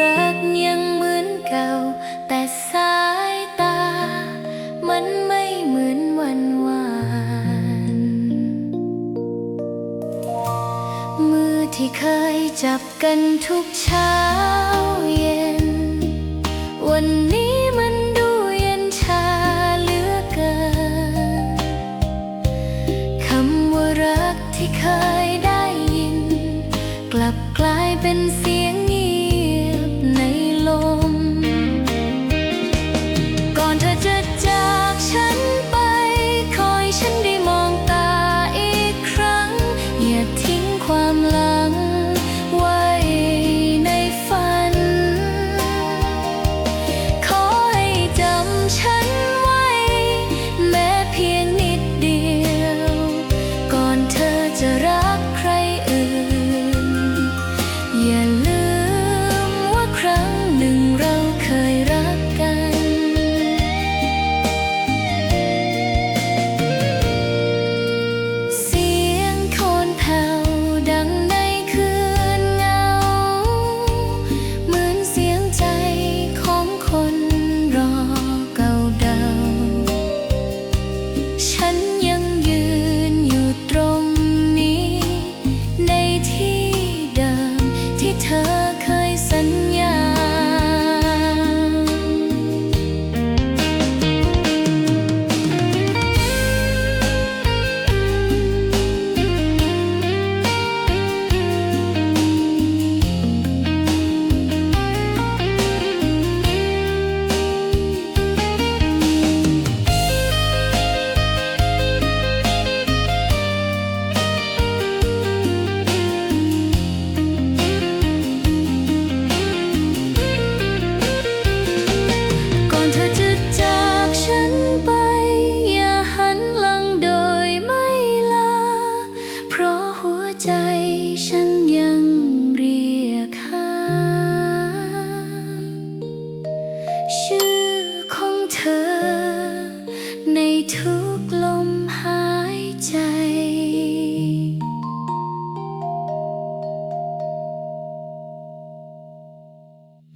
รักยังเหมือนเก่า แต่สายตา มันไม่เหมือนวันวาน มือที่เคยจับกันทุกเช้าเย็น วันนี้มันดูเย็นชาเลือกินคำว่ารักที่เคยได้ยิน กลับกลายเป็นเสียงเงี cielo.